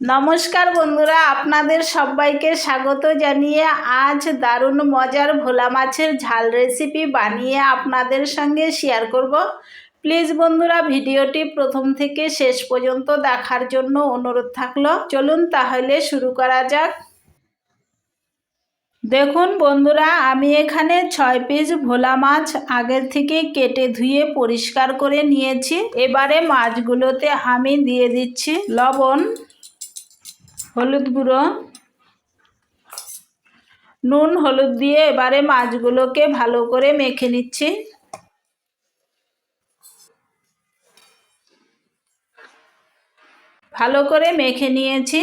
নমস্কার বন্ধুরা, আপনাদের সবাইকে স্বাগত জানিয়ে আজ দারুণ মজার ভোলা মাছের ঝাল রেসিপি বানিয়ে আপনাদের সঙ্গে শেয়ার করব। প্লিজ বন্ধুরা, ভিডিওটি প্রথম থেকে শেষ পর্যন্ত দেখার জন্য অনুরোধ থাকল। চলুন তাহলে শুরু করা যাক। দেখুন বন্ধুরা, আমি এখানে ছয় পিস ভোলা মাছ আগের থেকে কেটে ধুয়ে পরিষ্কার করে নিয়েছি। এবারে মাছগুলোতে আমি দিয়ে দিচ্ছি লবণ। হলুদ গুঁড়ো, নুন হলুদ দিয়ে এবারে মাছগুলোকে ভালো করে মেখে নিচ্ছি। ভালো করে মেখে নিয়েছি।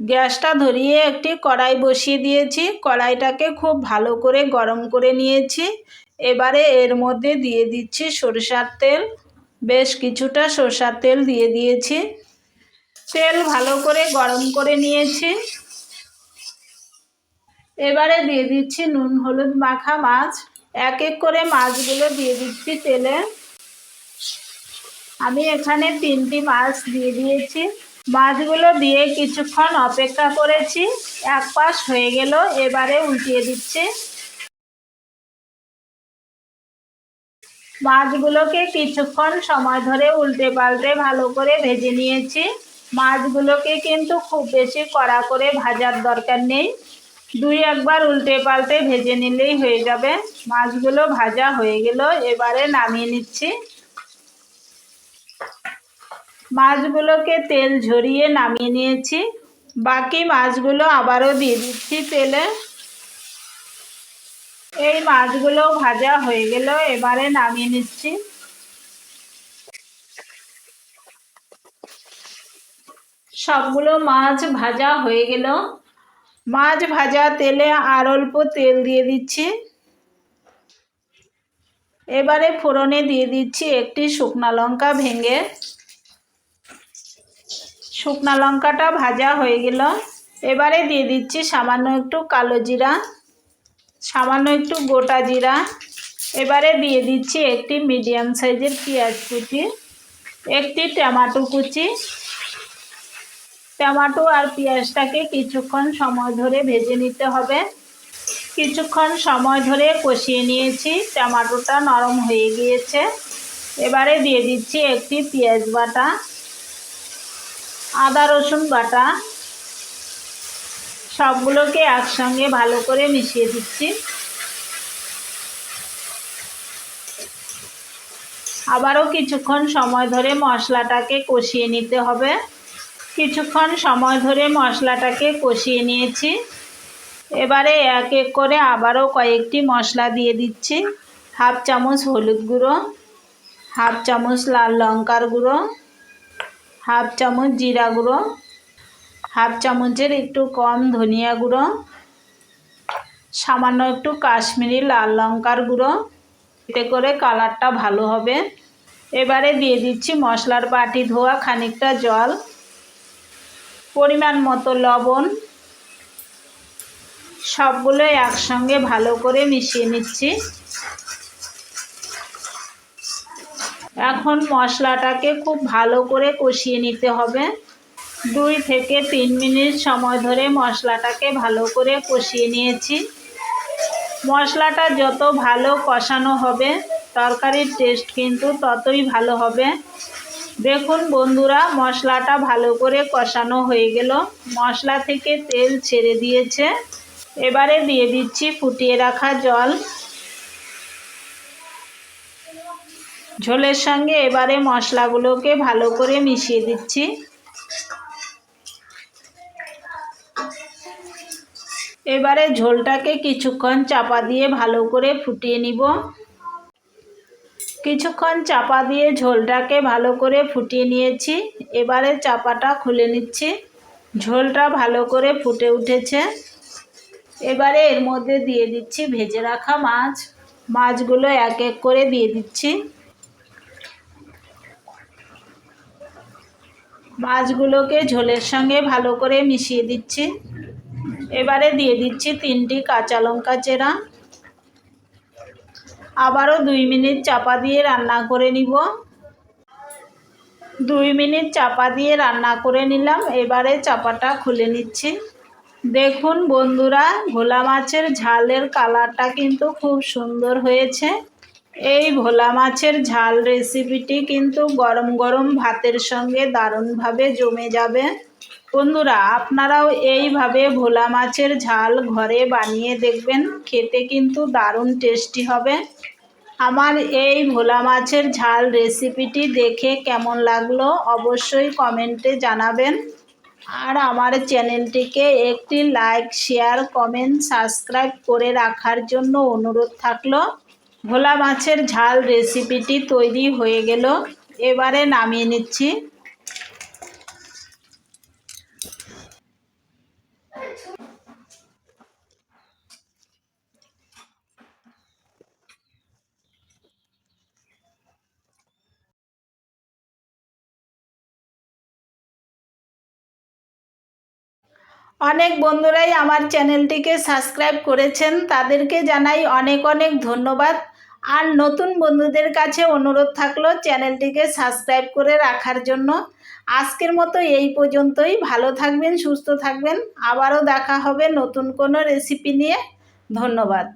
গ্যাসটা ধরিয়ে একটি কড়াই বসিয়ে দিয়েছি। কড়াইটাকে খুব ভালো করে গরম করে নিয়েছি। এবারে এর মধ্যে দিয়ে দিচ্ছি সরষার তেল। বেশ কিছুটা সরষার তেল দিয়ে দিয়েছি। তেল ভালো করে গরম করে নিয়েছি। এবারে দিয়ে দিচ্ছি নুন, হলুদ মাখা মাছ। এক এক করে মাছগুলো দিয়ে দিচ্ছি তেলে। আমি এখানে তিনটি মাছ দিয়ে দিয়েছি। মাছগুলো দিয়ে কিছুক্ষণ অপেক্ষা করেছি। এক পাশ হয়ে গেল, এবারে উল্টিয়ে দিচ্ছি। মাছগুলোকে কিছুক্ষণ সময় ধরে উল্টে পাল্টে ভালো করে ভেজে নিয়েছি। মাছগুলোকে কিন্তু খুব বেশি কড়া করে ভাজার দরকার নেই। দুই একবার উল্টে পাল্টে ভেজে নিলেই হয়ে যাবে। মাছগুলো ভাজা হয়ে গেল, এবারে নামিয়ে নিচ্ছি। মাছগুলোকে তেল ঝরিয়ে নামিয়ে নিয়েছি। বাকি মাছগুলো আবারও দিয়ে দিচ্ছি তেলে। এই মাছগুলো ভাজা হয়ে গেল, এবারে নামিয়ে নিচ্ছি। সবগুলো মাছ ভাজা হয়ে গেল। মাছ ভাজা তেলে আর অল্প তেল দিয়ে দিচ্ছি। এবারে ফোড়নে দিয়ে দিচ্ছি একটি শুকনা লঙ্কা ভেঙে। শুকনা লঙ্কাটা ভাজা হয়ে গেল। এবারে দিয়ে দিচ্ছি সামান্য একটু কালো জিরা, সামান্য একটু গোটা জিরা। এবারে দিয়ে দিচ্ছি একটি মিডিয়াম সাইজের পেঁয়াজ কুচি, একটি টমেটো কুচি টমেটো আর পেঁয়াজটাকে কিছুক্ষণ সময় ধরে ভেজে নিতে হবে। কিছুক্ষণ সময় ধরে কষিয়ে নিয়েছি। টমেটোটা নরম হয়ে গিয়েছে। এবারে দিয়ে দিচ্ছি একটি পেঁয়াজ বাটা, আদা রসুন বাটা। সবগুলোকে একসঙ্গে ভালো করে মিশিয়ে দিচ্ছি। আবারও কিছুক্ষণ সময় ধরে মশলাটাকে কষিয়ে নিতে হবে। কিছুক্ষণ সময় ধরে মশলাটাকে কষিয়ে নিয়েছি। এবারে এক এক করে আবারও কয়েকটি মশলা দিয়ে দিচ্ছি। হাফ চামচ হলুদ গুঁড়ো, হাফ চামচ লাল লঙ্কার গুঁড়ো, হাফ চামচ জিরা গুঁড়ো, হাফ চামচের একটু কম ধনিয়া গুঁড়ো, সামান্য একটু কাশ্মীরি লাল লঙ্কার গুঁড়ো। এতে করে কালারটা ভালো হবে। এবারে দিয়ে দিচ্ছি মশলার বাটি ধোয়া খানিকটা জল। পরিমাণ মতো লবণ সবগুলো একসঙ্গে ভালো করে মিশিয়ে নিচ্ছি। এখন মশলাটাকে খুব ভালো করে কষিয়ে নিতে হবে। দুই থেকে তিন মিনিট সময় ধরে মশলাটাকে ভালো করে কষিয়ে নিয়েছি। মশলাটা যত ভালো কষানো হবে, তরকারির টেস্ট কিন্তু ততই ভালো হবে। দেখুন বন্ধুরা, মশলাটা ভালো করে কষানো হয়ে গেল। মশলা থেকে তেল ছেড়ে দিয়েছে। এবারে দিয়ে দিচ্ছি ফুটিয়ে রাখা জল। ঝোলের সঙ্গে এবারে মশলাগুলোকে ভালো করে মিশিয়ে দিচ্ছি। এবারে ঝোলটাকে কিছুক্ষণ চাপা দিয়ে ভালো করে ফুটিয়ে নিব। কিছুক্ষণ চাপা দিয়ে ঝোলটাকে ভালো করে ফুটিয়ে নিয়েছি। এবারে চাপাটা খুলে নিচ্ছি। ঝোলটা ভালো করে ফুটে উঠেছে। এবারে এর মধ্যে দিয়ে দিচ্ছি ভেজে রাখা মাছ। মাছগুলো এক এক করে দিয়ে দিচ্ছি। মাছগুলোকে ঝোলের সঙ্গে ভালো করে মিশিয়ে দিচ্ছি। এবারে দিয়ে দিচ্ছি তিনটি কাঁচা লঙ্কা চেরা। আবারও দুই মিনিট চাপা দিয়ে রান্না করে নিব। দুই মিনিট চাপা দিয়ে রান্না করে নিলাম, এবারে চাপাটা খুলে নিচ্ছি। দেখুন বন্ধুরা, ভোলা মাছের ঝালের কালারটা কিন্তু খুব সুন্দর হয়েছে। এই ভোলা মাছের ঝাল রেসিপিটি কিন্তু গরম গরম ভাতের সঙ্গে দারুণভাবে জমে যাবে। বন্ধুরা, আপনারাও এইভাবে ভোলা মাছের ঝাল ঘরে বানিয়ে দেখবেন, খেতে কিন্তু দারুণ টেস্টি হবে। আমার এই ভোলা মাছের ঝাল রেসিপিটি দেখে কেমন লাগল অবশ্যই কমেন্টে জানাবেন। আর আমার চ্যানেলটিকে একটি লাইক, শেয়ার, কমেন্ট, সাবস্ক্রাইব করে রাখার জন্য অনুরোধ থাকল। ভোলা মাছের ঝাল রেসিপিটি তৈরি হয়ে গেল। এবারে নামিয়ে নিচ্ছি। অনেক বন্ধুরাই আমার চ্যানেলটিকে সাবস্ক্রাইব করেছেন। তাদেরকে জানাই অনেক অনেক ধন্যবাদ। আর নতুন বন্ধুদের কাছে অনুরোধ থাকল চ্যানেলটিকে সাবস্ক্রাইব করে রাখার জন্য। আজকের মতো এই পর্যন্তই। ভালো থাকবেন, সুস্থ থাকবেন। আবারও দেখা হবে নতুন কোনো রেসিপি নিয়ে। ধন্যবাদ।